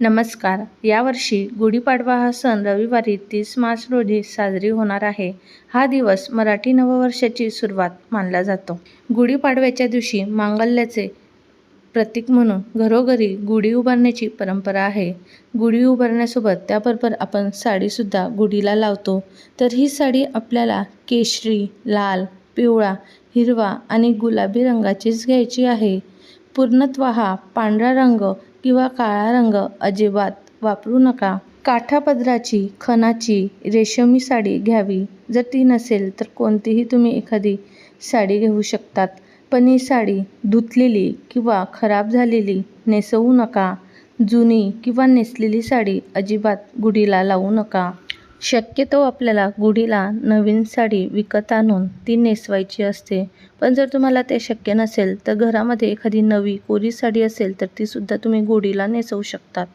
नमस्कार. यावर्षी गुढीपाडवा हा सण रविवारी तीस मार्च रोजी साजरी होणार आहे. हा दिवस मराठी नववर्षाची सुरुवात मानला जातो. गुढीपाडव्याच्या दिवशी मांगल्याचे प्रतीक म्हणून घरोघरी गुढी उभारण्याची परंपरा आहे. गुढी उभारण्यासोबत त्याबरोबर आपण साडीसुद्धा गुढीला लावतो. तर ही साडी आपल्याला केशरी लाल पिवळा हिरवा आणि गुलाबी रंगाचीच घ्यायची आहे. पूर्णत्व पांढरा रंग किंवा काळा रंग अजिबात वापरू नका. काठापदराची खणाची रेशमी साडी घ्यावी. जर ती नसेल तर कोणतीही तुम्ही एखादी साडी घेऊ शकतात. पण ही साडी धुतलेली किंवा खराब झालेली नेसवू नका. जुनी किंवा नेसलेली साडी अजिबात गुढीला लावू नका. शक्यतो आपल्याला गुढीला नवीन साडी विकत आणून ती नेसवायची असते. पण जर तुम्हाला ते शक्य नसेल तर घरामध्ये एखादी नवी कोरी साडी असेल तर तीसुद्धा तुम्ही गुढीला नेसवू शकतात.